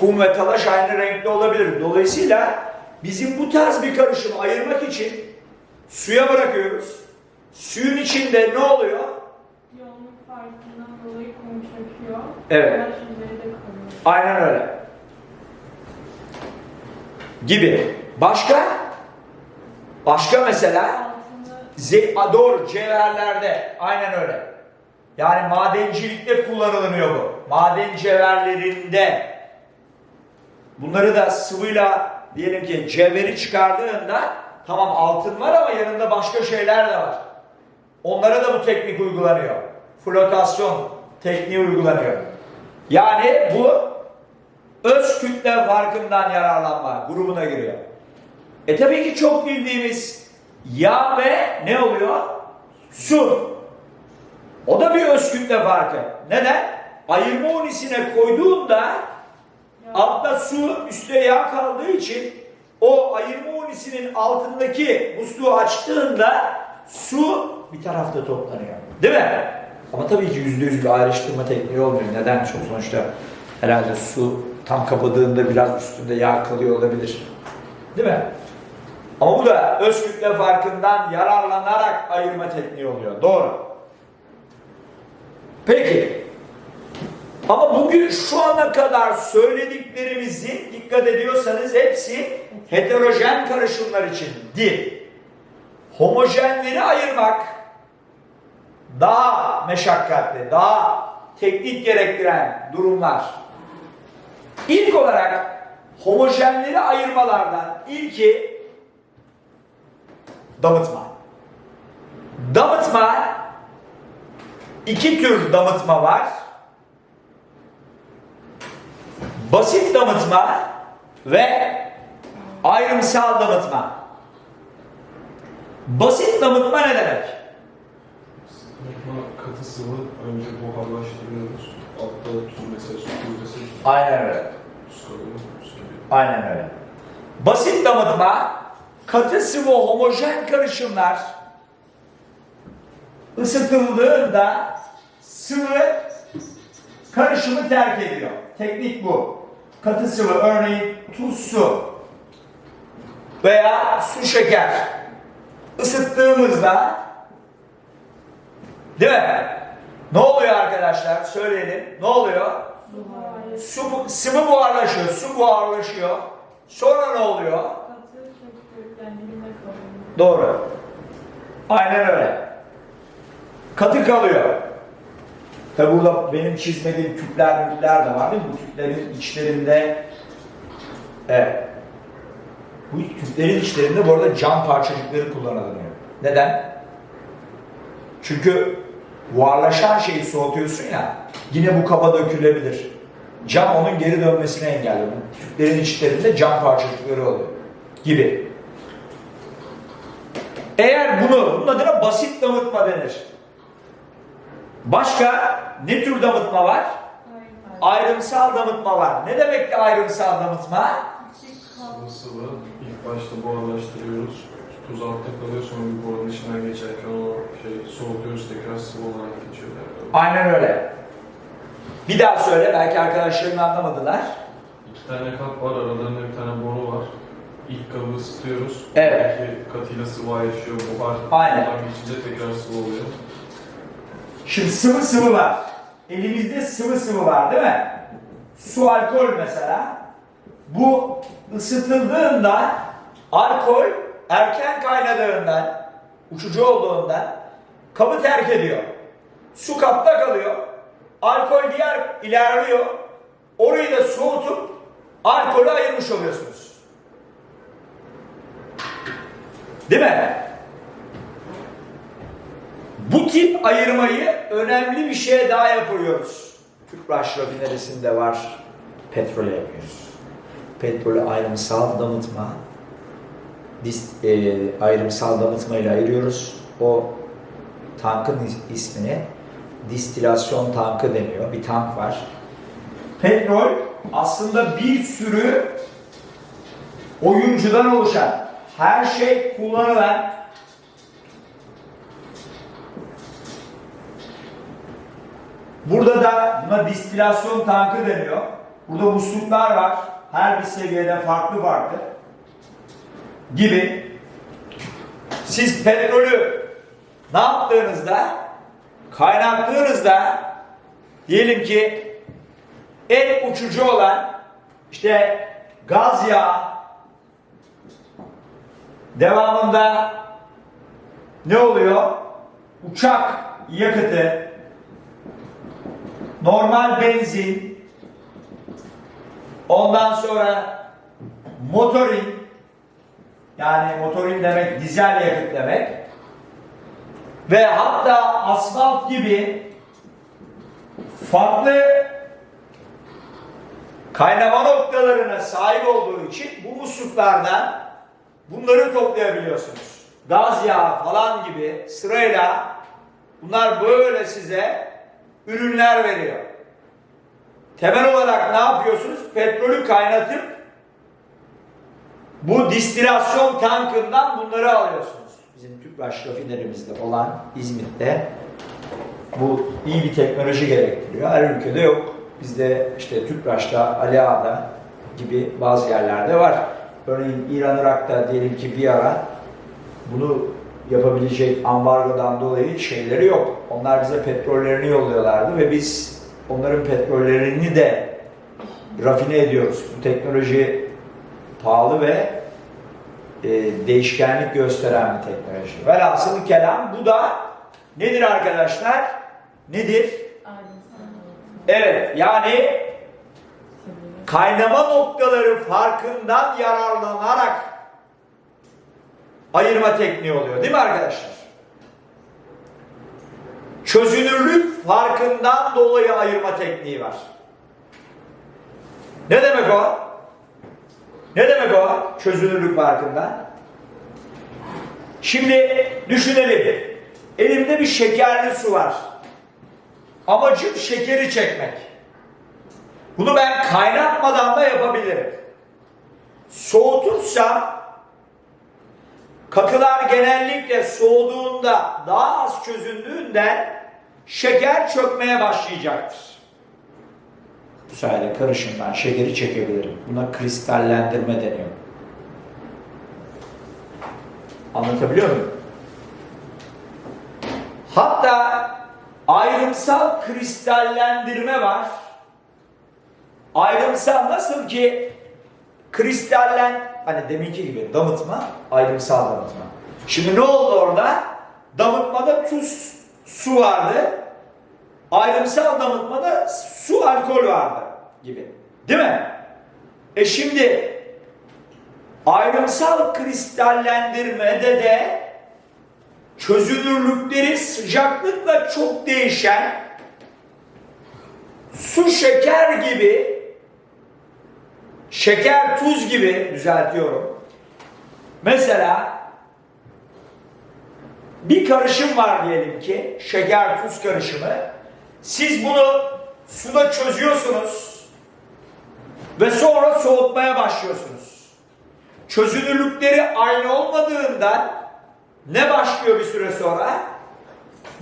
kum ve talaş aynı renkte olabilir. Dolayısıyla bizim bu tarz bir karışımı ayırmak için suya bırakıyoruz. Suyun içinde ne oluyor? Yoğunluk farkından dolayı kum çöküyor. Evet. Kalıyor. Aynen öyle. Gibi. Başka? Başka mesela? A, doğru cevherlerde aynen öyle. Yani madencilikte kullanılıyor bu. Maden cevherlerinde bunları da sıvıyla diyelim ki cevheri çıkardığında tamam altın var ama yanında başka şeyler de var. Onlara da bu teknik uygulanıyor. Flotasyon tekniği uygulanıyor. Yani bu öz kütle farkından yararlanma grubuna giriyor. E tabii ki çok bildiğimiz yağ ve ne oluyor? Su. O da bir öz kütle farkı. Neden? Ayırma unisine koyduğunda altta su üstte yağ kaldığı için o ayırma unisinin altındaki musluğu açtığında su bir tarafta toplanıyor. Değil mi? Ama tabii ki yüzde yüz bir ayrıştırma tekniği olmuyor. Neden? Çok sonuçta herhalde su tam kapadığında biraz üstünde yağ kalıyor olabilir. Değil mi? Ama bu da öz kütle farkından yararlanarak ayırma tekniği oluyor. Doğru. Peki. Ama bugün şu ana kadar söylediklerimizin dikkat ediyorsanız hepsi heterojen karışımlar içindir. Homojenleri ayırmak daha meşakkatli, daha teknik gerektiren durumlar. İlk olarak homojenleri ayırmalardan ilki damıtma. Damıtma iki tür damıtma var. Basit damıtma ve ayrımsal damıtma. Basit damıtma ne demek? Katı sıvı önce buharlaştırıyoruz. Altta tuz mesela su yüzdesi Aynen öyle. tuz kalıyor. Aynen öyle. Basit damıtma katı sıvı homojen karışımlar ısıtıldığında sıvı karışımı terk ediyor. Teknik bu. Katı sıvı örneğin tuz su veya su şeker ısıttığımızda değil mi? Ne oluyor arkadaşlar? Söyleyelim. Ne oluyor? Su, sıvı buharlaşıyor, su buharlaşıyor. Sonra ne oluyor? Doğru. Aynen öyle. Katı kalıyor. Tabi burada benim çizmediğim küpler küpler de var değil mi? Bu küplerin içlerinde evet. Bu küplerin içlerinde bu arada cam parçacıkları kullanılıyor. Neden? Çünkü buharlaşan şeyi soğutuyorsun ya yine bu kaba dökülebilir. Cam onun geri dönmesini engelliyor. Bu küplerin içlerinde cam parçacıkları oluyor gibi. Eğer bunu, bunun adına basit damıtma denir. Başka ne tür damıtma var? Ayrımsal damıtma var. Ne demek ki ayrımsal damıtma? Sıvı sıvı ilk başta buharlaştırıyoruz. Tuz altta kalıyor sonra bir boranın içinden geçerken o şey soğutuyoruz tekrar sıvı olarak geçiyor. Aynen öyle. Bir daha söyle, belki arkadaşlarım anlamadılar. İki tane kap var aralarında bir tane boru var. İlk kabı ısıtıyoruz. Evet. Belki katıyla sıvı ayrışıyor. Buhar Aynen. buhar geçince tekrar sıvı oluyor. Şimdi sıvı sıvı var. Elimizde sıvı sıvı var değil mi? Su alkol mesela. Bu ısıtıldığında alkol erken kaynadığından, uçucu olduğundan kabı terk ediyor. Su kapta kalıyor. Alkol diğer ilerliyor. Orayı da soğutup alkolü ayırmış oluyorsunuz. Değil mi? Bu tip ayırmayı önemli bir şeye daha yapıyoruz. Tüpraş rafinerisinde var. Petrole yapıyoruz. Petrolü ayrımsal damıtma, dis, e, ayrımsal damıtma ile ayırıyoruz. O tankın is- ismini distilasyon tankı deniyor. Bir tank var. Petrol aslında bir sürü oyuncudan oluşan, her şey kullanılan Burada da buna distilasyon tankı deniyor. Burada musluklar var. Her bir seviyede farklı farklı. Gibi. Siz petrolü ne yaptığınızda kaynattığınızda diyelim ki en uçucu olan işte gaz yağı devamında ne oluyor? Uçak yakıtı, normal benzin, ondan sonra motorin, yani motorin demek dizel yakıt demek. Ve hatta asfalt gibi farklı kaynama noktalarına sahip olduğu için bu musluklardan bunları toplayabiliyorsunuz. Gaz yağı falan gibi sırayla bunlar böyle size ürünler veriyor. Temel olarak ne yapıyorsunuz? Petrolü kaynatıp bu distilasyon tankından bunları alıyorsunuz. Bizim Tüpraş rafinerimizde olan İzmit'te bu iyi bir teknoloji gerektiriyor. Her ülkede yok. Bizde işte Tüpraş'ta, Ali Ağa'da gibi bazı yerlerde var. Örneğin İran, Irak'ta diyelim ki bir ara bunu yapabilecek ambargodan dolayı şeyleri yok. Onlar bize petrollerini yolluyorlardı ve biz onların petrollerini de rafine ediyoruz. Bu teknoloji pahalı ve e, değişkenlik gösteren bir teknoloji. Velhasılı kelam bu da nedir arkadaşlar? Nedir? Evet yani kaynama noktaları farkından yararlanarak ayırma tekniği oluyor değil mi arkadaşlar? Çözünürlük farkından dolayı ayırma tekniği var. Ne demek o? Ne demek o? Çözünürlük farkından. Şimdi düşünelim. Elimde bir şekerli su var. Amacım şekeri çekmek. Bunu ben kaynatmadan da yapabilirim. Soğutursam katılar genellikle soğuduğunda daha az çözündüğünden şeker çökmeye başlayacaktır. Bu sayede karışımdan şekeri çekebilirim. Buna kristallendirme deniyor. Anlatabiliyor muyum? Hatta ayrımsal kristallendirme var. Ayrımsal nasıl ki kristallen hani deminki gibi damıtma, ayrımsal damıtma. Şimdi ne oldu orada? Damıtmada tuz, su vardı. Ayrımsal damıtmada su, alkol vardı gibi. Değil mi? E şimdi ayrımsal kristallendirmede de çözünürlükleri sıcaklıkla çok değişen su şeker gibi şeker tuz gibi düzeltiyorum. Mesela bir karışım var diyelim ki şeker tuz karışımı. Siz bunu suda çözüyorsunuz ve sonra soğutmaya başlıyorsunuz. Çözünürlükleri aynı olmadığından ne başlıyor bir süre sonra?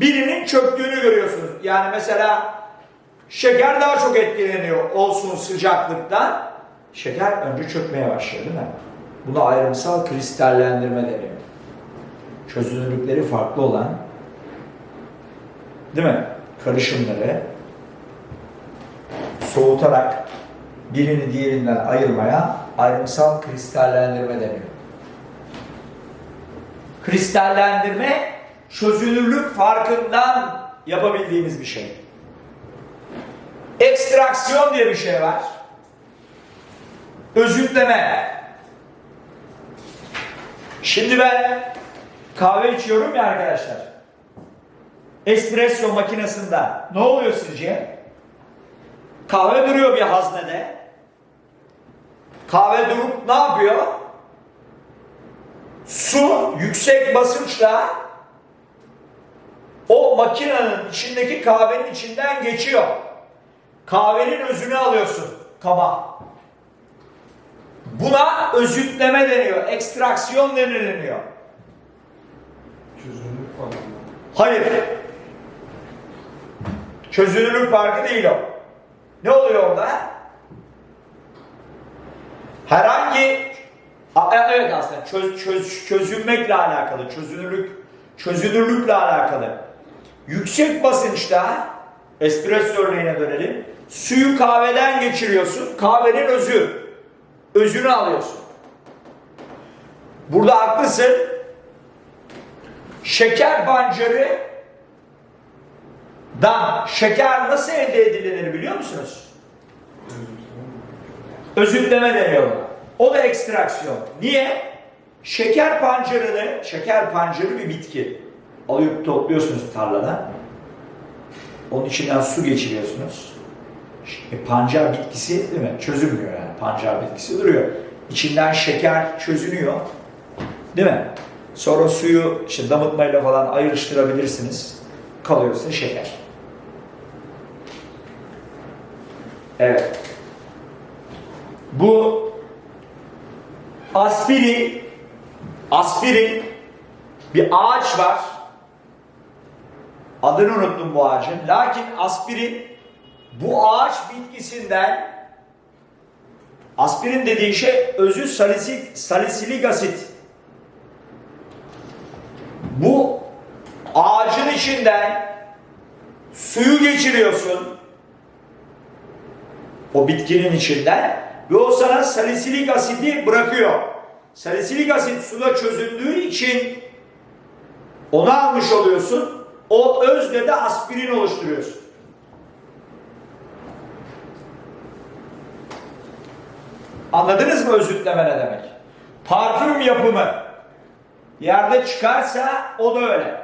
Birinin çöktüğünü görüyorsunuz. Yani mesela şeker daha çok etkileniyor olsun sıcaklıktan. Şeker önce çökmeye başlıyor değil mi? Buna ayrımsal kristallendirme deniyor. Çözünürlükleri farklı olan değil mi? Karışımları soğutarak birini diğerinden ayırmaya ayrımsal kristallendirme deniyor. Kristallendirme çözünürlük farkından yapabildiğimiz bir şey. Ekstraksiyon diye bir şey var. Özütleme. Şimdi ben kahve içiyorum ya arkadaşlar. Espresso makinesinde ne oluyor sizce? Kahve duruyor bir haznede. Kahve durup ne yapıyor? Su yüksek basınçla o makinenin içindeki kahvenin içinden geçiyor. Kahvenin özünü alıyorsun kaba. Buna özütleme deniyor, ekstraksiyon deniliyor. Çözünürlük farkı. Hayır. Çözünürlük farkı değil o. Ne oluyor orada? herhangi e- evet aslında çöz, çöz, çözünmekle alakalı, çözünürlük çözünürlükle alakalı. Yüksek basınçta espresso örneğine dönelim. Suyu kahveden geçiriyorsun. Kahvenin özü. Özünü alıyorsun. Burada haklısın. Şeker pancarı dan şeker nasıl elde edilir biliyor musunuz? Özütleme deniyor. O da ekstraksiyon. Niye? Şeker pancarını, şeker pancarı bir bitki. Alıp topluyorsunuz tarladan. Onun içinden su geçiriyorsunuz. E, pancar bitkisi değil mi? Çözülmüyor yani. Pancar bitkisi duruyor. İçinden şeker çözünüyor. Değil mi? Sonra suyu işte damıtmayla falan ayrıştırabilirsiniz. Kalıyorsa şeker. Evet. Bu aspirin aspirin bir ağaç var. Adını unuttum bu ağacın. Lakin aspirin bu ağaç bitkisinden aspirin dediği şey özü salisilik, salisilik asit. Bu ağacın içinden suyu geçiriyorsun o bitkinin içinden ve o sana salisilik asidi bırakıyor. Salisilik asit suda çözüldüğü için onu almış oluyorsun. O özle de aspirin oluşturuyorsun. Anladınız mı özütleme ne demek? Parfüm yapımı yerde çıkarsa o da öyle.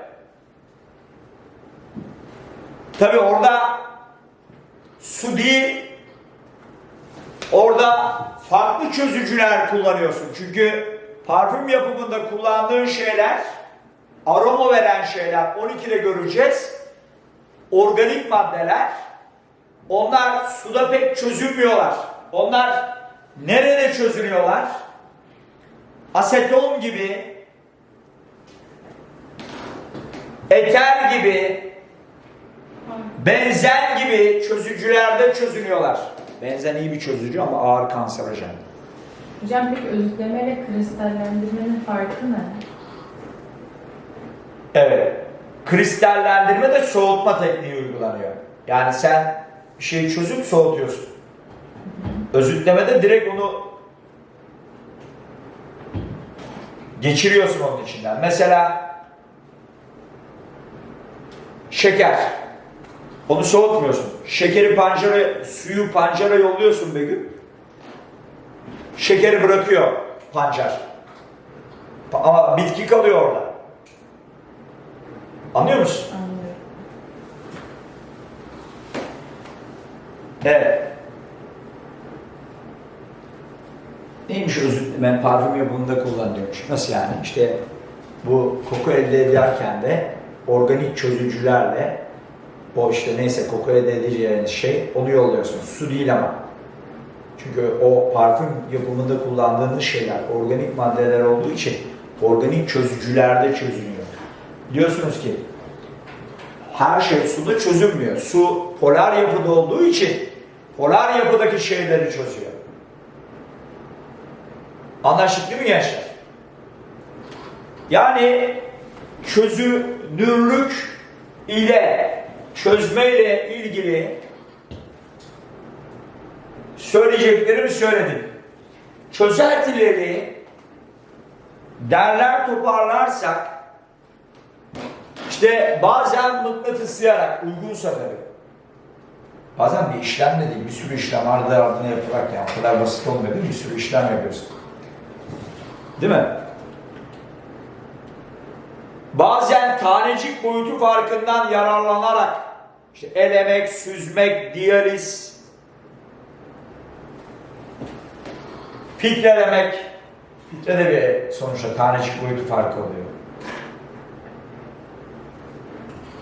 Tabi orada su değil Orada farklı çözücüler kullanıyorsun. Çünkü parfüm yapımında kullandığın şeyler, aroma veren şeyler 12'de göreceğiz. Organik maddeler. Onlar suda pek çözülmüyorlar. Onlar nerede çözülüyorlar? Aseton gibi, eter gibi, benzen gibi çözücülerde çözülüyorlar. Benzen iyi bir çözücü ama ağır kanserojen. Hocam peki özütleme ile kristallendirmenin farkı ne? Evet. Kristallendirme de soğutma tekniği uygulanıyor. Yani sen bir şeyi çözüp soğutuyorsun. Özütlemede direkt onu geçiriyorsun onun içinden. Mesela şeker. Onu soğutmuyorsun. Şekeri pancara, suyu pancara yolluyorsun Begüm. Şekeri bırakıyor pancar. Ama bitki kalıyor orada. Anlıyor musun? Anlıyorum. Evet. Neymiş özütleme? Parfüm yapımında kullanılıyormuş. Nasıl yani? İşte bu koku elde ederken de organik çözücülerle o işte neyse koku elde edeceğiniz şey onu yolluyorsunuz. Su değil ama. Çünkü o parfüm yapımında kullandığınız şeyler organik maddeler olduğu için organik çözücülerde çözünüyor. Biliyorsunuz ki her şey suda çözünmüyor. Su polar yapıda olduğu için polar yapıdaki şeyleri çözüyor. Anlaştık değil mi gençler? Yani çözünürlük ile çözmeyle ilgili söyleyeceklerimi söyledim. Çözeltileri derler toparlarsak işte bazen mıknatıslayarak uygunsa tabii. Bazen bir işlem de bir sürü işlem ardı ardına yaparak yani o kadar basit olmuyor değil? Bir sürü işlem yapıyorsun. Değil mi? Bazen tanecik boyutu farkından yararlanarak işte elemek, süzmek, diyaliz, filtrelemek, filtre de bir sonuçta tanecik boyutu farkı oluyor.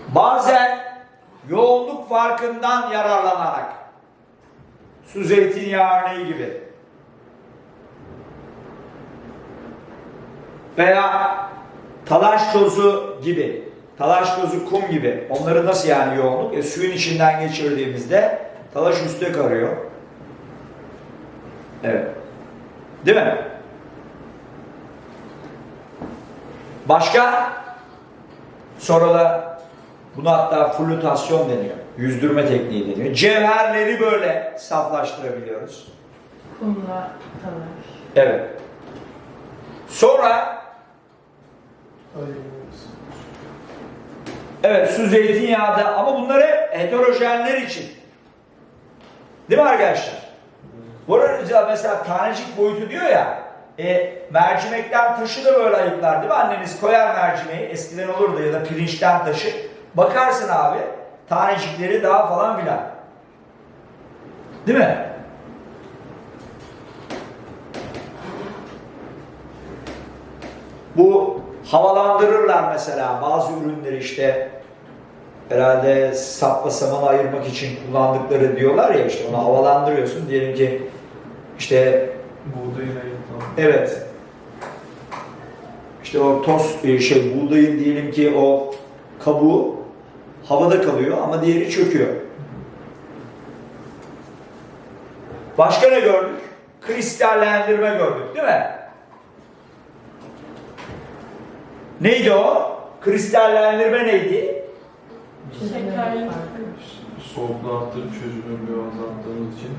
Bazen yoğunluk farkından yararlanarak su zeytinyağı örneği gibi veya talaş tozu gibi talaş tozu kum gibi onları nasıl yani yoğunluk e, suyun içinden geçirdiğimizde talaş üstte karıyor evet Değil mi? Başka? Sonra da buna hatta flutasyon deniyor. Yüzdürme tekniği deniyor. Cevherleri böyle saflaştırabiliyoruz. Kumla kalır. Evet. Sonra evet su zeytinyağı da ama bunlar hep heterojenler için. Değil mi arkadaşlar? Bu arada mesela tanecik boyutu diyor ya e, mercimekten taşı da böyle ayıklar değil mi? Anneniz koyar mercimeği eskiden olurdu ya da pirinçten taşı. Bakarsın abi tanecikleri daha falan filan. Değil mi? Bu havalandırırlar mesela bazı ürünleri işte herhalde sapla samanı ayırmak için kullandıkları diyorlar ya işte onu havalandırıyorsun diyelim ki işte Buğdayın evet işte o toz e, şey buğdayın diyelim ki o kabuğu havada kalıyor ama diğeri çöküyor. Başka ne gördük? Kristallendirme gördük değil mi? Neydi o? Kristallendirme neydi? Soğukluğu arttırıp çözünürlüğü azalttığımız için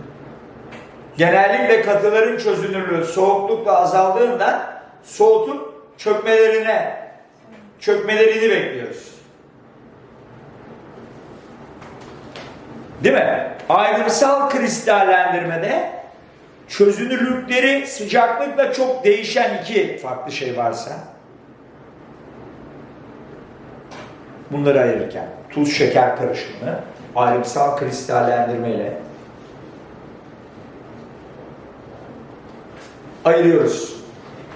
Genellikle katıların çözünürlüğü soğuklukla azaldığından soğutup çökmelerine çökmelerini bekliyoruz. Değil mi? Ayrımsal kristallendirmede çözünürlükleri sıcaklıkla çok değişen iki farklı şey varsa bunları ayırırken tuz şeker karışımı ayrımsal kristallendirme ile ayırıyoruz.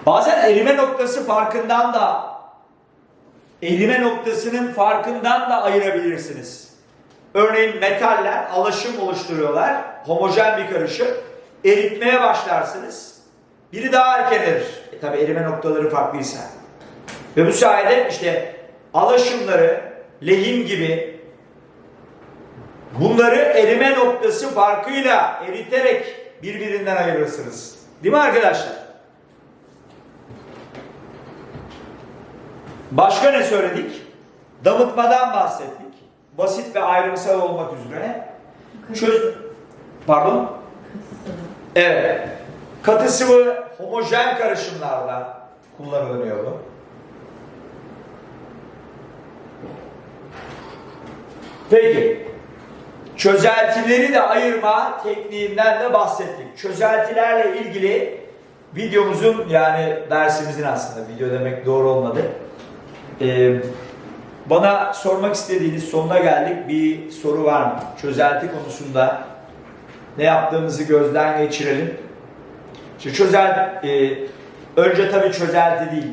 Bazen erime noktası farkından da erime noktasının farkından da ayırabilirsiniz. Örneğin metaller alaşım oluşturuyorlar. Homojen bir karışım. Eritmeye başlarsınız. Biri daha erken erir. E tabi erime noktaları farklıysa. Ve bu sayede işte alaşımları, lehim gibi bunları erime noktası farkıyla eriterek birbirinden ayırırsınız. Değil mi arkadaşlar? Başka ne söyledik? Damıtmadan bahsettik. Basit ve ayrımsal olmak üzere. Çöz... Pardon? Evet. Katı sıvı homojen karışımlarda kullanılıyor bu. Peki. Çözeltileri de ayırma tekniğinden de bahsettik. Çözeltilerle ilgili videomuzun yani dersimizin aslında video demek doğru olmadı. Ee, bana sormak istediğiniz sonuna geldik. Bir soru var mı? Çözelti konusunda ne yaptığımızı gözden geçirelim. Şimdi çözel, e, önce tabii çözelti değil.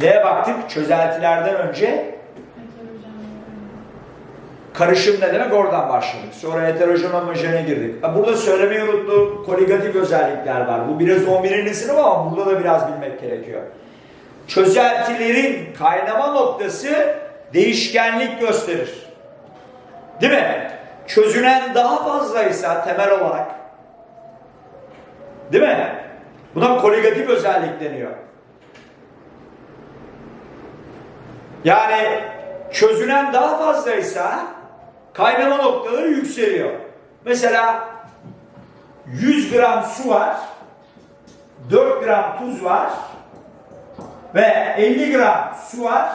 Neye baktık? Çözeltilerden önce. Karışım ne demek oradan başladık. Sonra heterojen homojene girdik. Burada söylemeyi unuttuğum koligatif özellikler var. Bu biraz 11. sınıf ama burada da biraz bilmek gerekiyor. Çözeltilerin kaynama noktası değişkenlik gösterir. Değil mi? Çözünen daha fazlaysa temel olarak Değil mi? Buna koligatif özellik deniyor. Yani çözünen daha fazlaysa kaynama noktaları yükseliyor. Mesela 100 gram su var, 4 gram tuz var ve 50 gram su var,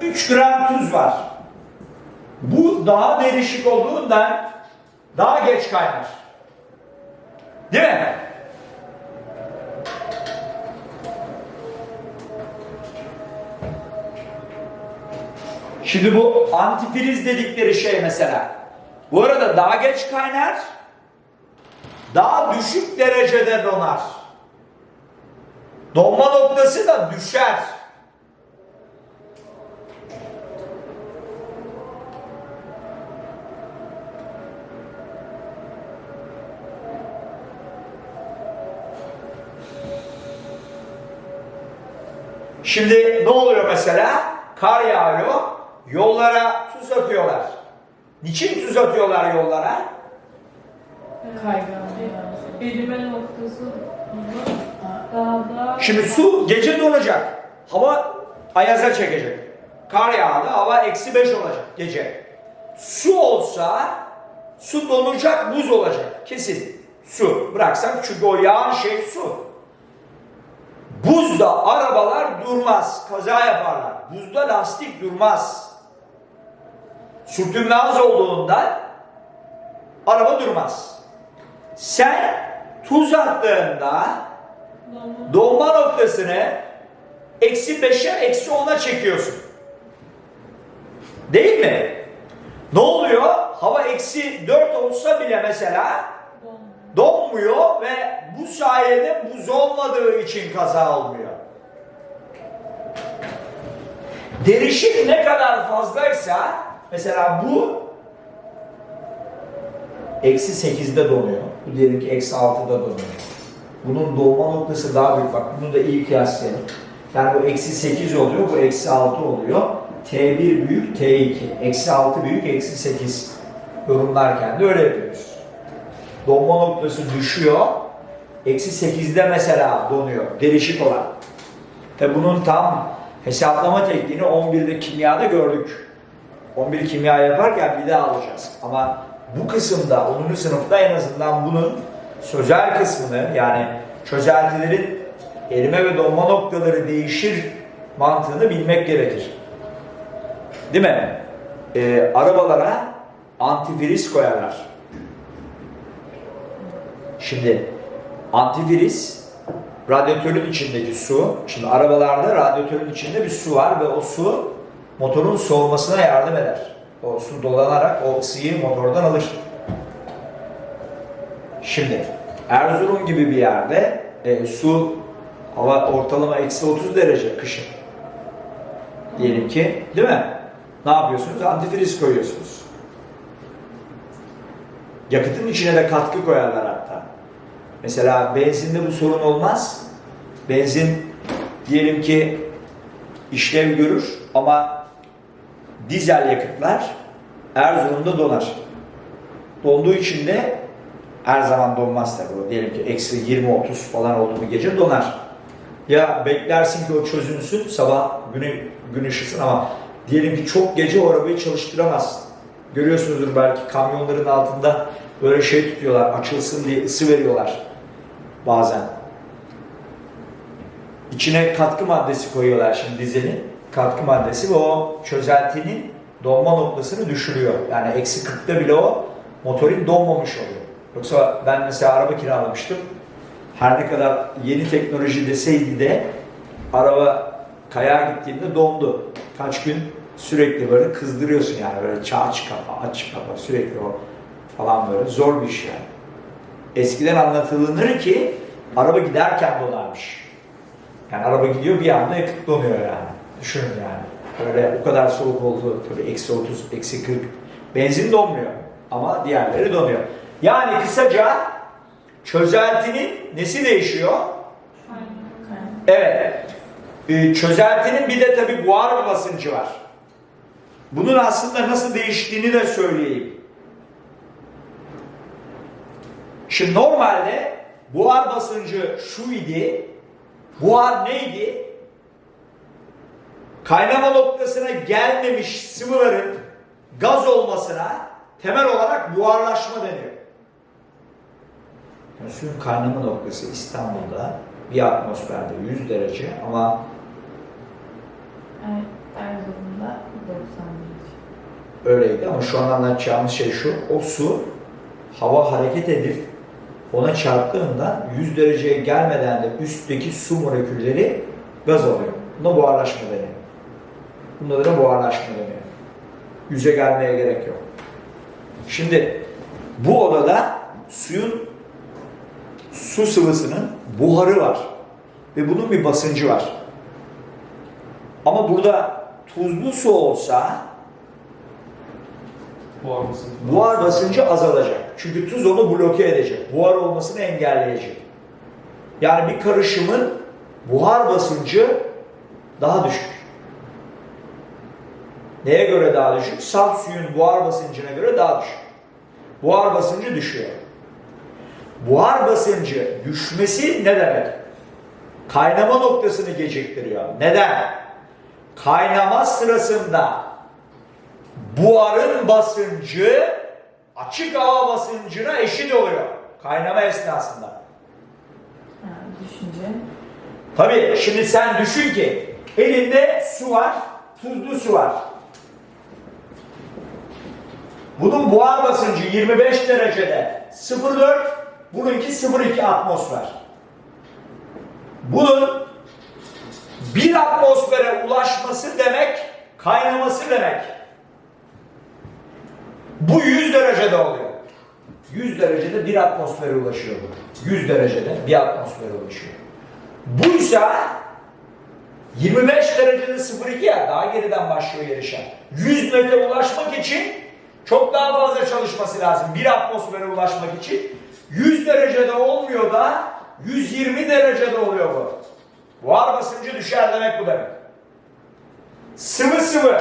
3 gram tuz var. Bu daha derişik olduğundan daha geç kaynar. Değil mi? Şimdi bu antifriz dedikleri şey mesela. Bu arada daha geç kaynar, daha düşük derecede donar. Donma noktası da düşer. Şimdi ne oluyor mesela? Kar yağıyor, yollara tuz atıyorlar. Niçin tuz atıyorlar yollara? Kayganlığı. Erime noktası daha da Şimdi su gece donacak. Hava ayaza çekecek. Kar yağdı, hava eksi 5 olacak gece. Su olsa su donacak, buz olacak. Kesin. Su. Bıraksak çünkü o yağan şey su. Buzda arabalar durmaz. Kaza yaparlar. Buzda lastik durmaz. Sürtünme az olduğunda araba durmaz. Sen tuz attığında donma noktasını eksi 5'e eksi 10'a çekiyorsun. Değil mi? Ne oluyor? Hava eksi 4 olsa bile mesela donmuyor ve bu sayede buz olmadığı için kaza olmuyor. Derişim ne kadar fazlaysa mesela bu eksi 8'de donuyor. Bu diyelim ki eksi 6'da donuyor. Bunun dolma noktası daha büyük. Bak bunu da iyi kıyaslayalım. Yani bu eksi 8 oluyor, bu eksi 6 oluyor. T1 büyük, T2. Eksi 6 büyük, eksi 8. Yorumlarken de öyle yapıyoruz. Donma noktası düşüyor. Eksi 8'de mesela donuyor. Derişik olan. Tabi bunun tam hesaplama tekniğini 11'de kimyada gördük. 11 kimya yaparken bir daha alacağız. Ama bu kısımda 10. sınıfta en azından bunun sözel kısmını yani çözeltilerin erime ve donma noktaları değişir mantığını bilmek gerekir. Değil mi? Ee, arabalara antifriz koyarlar. Şimdi antifriz radyatörün içindeki su. Şimdi arabalarda radyatörün içinde bir su var ve o su motorun soğumasına yardım eder. O su dolanarak o ısıyı motordan alır. Şimdi Erzurum gibi bir yerde e, su hava ortalama eksi 30 derece kışın. Diyelim ki değil mi? Ne yapıyorsunuz? Antifriz koyuyorsunuz. Yakıtın içine de katkı koyarlar hatta. Mesela benzinde bu sorun olmaz. Benzin diyelim ki işlev görür ama dizel yakıtlar Erzurum'da donar. Donduğu için de her zaman donmaz tabii. Diyelim ki eksi 20-30 falan oldu bu gece donar. Ya beklersin ki o çözünsün sabah günü, gün ışısın ama diyelim ki çok gece o arabayı çalıştıramazsın. Görüyorsunuzdur belki kamyonların altında böyle şey tutuyorlar açılsın diye ısı veriyorlar bazen. İçine katkı maddesi koyuyorlar şimdi dizelin katkı maddesi ve o çözeltinin donma noktasını düşürüyor. Yani eksi 40'ta bile o motorin donmamış oluyor. Yoksa ben mesela araba kiralamıştım. Her ne kadar yeni teknoloji deseydi de araba kayağa gittiğimde dondu. Kaç gün sürekli böyle kızdırıyorsun yani böyle aç kapa aç kapa sürekli o falan böyle zor bir iş yani. Eskiden anlatılır ki araba giderken donarmış. Yani araba gidiyor bir anda yakıt donuyor yani. Düşünün yani. Böyle o kadar soğuk oldu tabii eksi 30, eksi 40. Benzin donmuyor ama diğerleri donuyor. Yani kısaca çözeltinin nesi değişiyor? Evet. Ee, çözeltinin bir de tabii buhar basıncı var. Bunun aslında nasıl değiştiğini de söyleyeyim. Şimdi normalde buhar basıncı şu idi. Buhar neydi? Kaynama noktasına gelmemiş sıvıların gaz olmasına temel olarak buharlaşma deniyor. Yani suyun kaynama noktası İstanbul'da bir atmosferde 100 derece ama Evet, Erzurum'da 90 derece. öyleydi ama şu an anlatacağımız şey şu. O su hava hareket edip ona çarptığında 100 dereceye gelmeden de üstteki su molekülleri gaz oluyor. Buna buharlaşma deniyor. Bunda da buharlaşma deniyor. Yüze gelmeye gerek yok. Şimdi bu odada suyun su sıvısının buharı var. Ve bunun bir basıncı var. Ama burada tuzlu su olsa Buhar basıncı. buhar basıncı azalacak. Çünkü tuz onu bloke edecek. Buhar olmasını engelleyecek. Yani bir karışımın buhar basıncı daha düşük. Neye göre daha düşük? Saf suyun buhar basıncına göre daha düşük. Buhar basıncı düşüyor. buhar basıncı düşmesi ne demek? Kaynama noktasını geciktiriyor. Neden? Kaynama sırasında buharın basıncı açık hava basıncına eşit oluyor. Kaynama esnasında. Ha, düşünce. Tabii şimdi sen düşün ki elinde su var, tuzlu su var. Bunun buhar basıncı 25 derecede 0,4, bununki 0,2 atmosfer. Bunun bir atmosfere ulaşması demek kaynaması demek. Bu 100 derecede oluyor. 100 derecede bir atmosfere ulaşıyor bu. 100 derecede bir atmosfere ulaşıyor. Buysa 25 derecede 0,2 ya daha geriden başlıyor yarışa. 100 metre ulaşmak için çok daha fazla çalışması lazım. Bir atmosfere ulaşmak için 100 derecede olmuyor da 120 derecede oluyor bu. Buhar basıncı düşer demek bu demek. Sıvı sıvı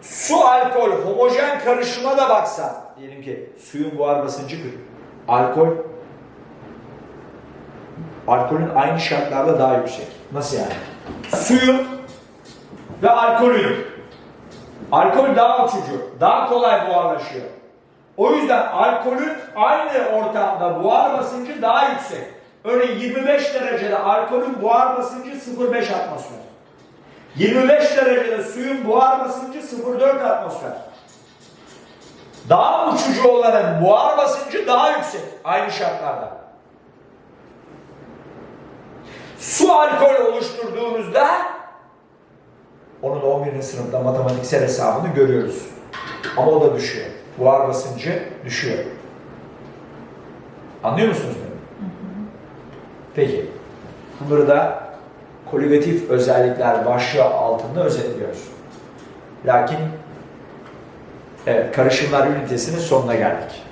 su alkol homojen karışıma da baksan diyelim ki suyun buhar basıncı 40. Alkol alkolün aynı şartlarda daha yüksek. Nasıl yani? Suyun ve alkolün. Alkol daha uçucu, daha kolay buharlaşıyor. O yüzden alkolün aynı ortamda buhar basıncı daha yüksek. Örneğin 25 derecede alkolün buhar basıncı 0,5 atmosfer. 25 derecede suyun buhar basıncı 0,4 atmosfer. Daha uçucu olanın buhar basıncı daha yüksek aynı şartlarda. Su alkol oluşturduğunuzda onu da 11. sınıfta matematiksel hesabını görüyoruz. Ama o da düşüyor. Buhar basıncı düşüyor. Anlıyor musunuz beni? Peki. Bunları da koligatif özellikler başlığı altında özetliyoruz. Lakin evet, karışımlar ünitesinin sonuna geldik.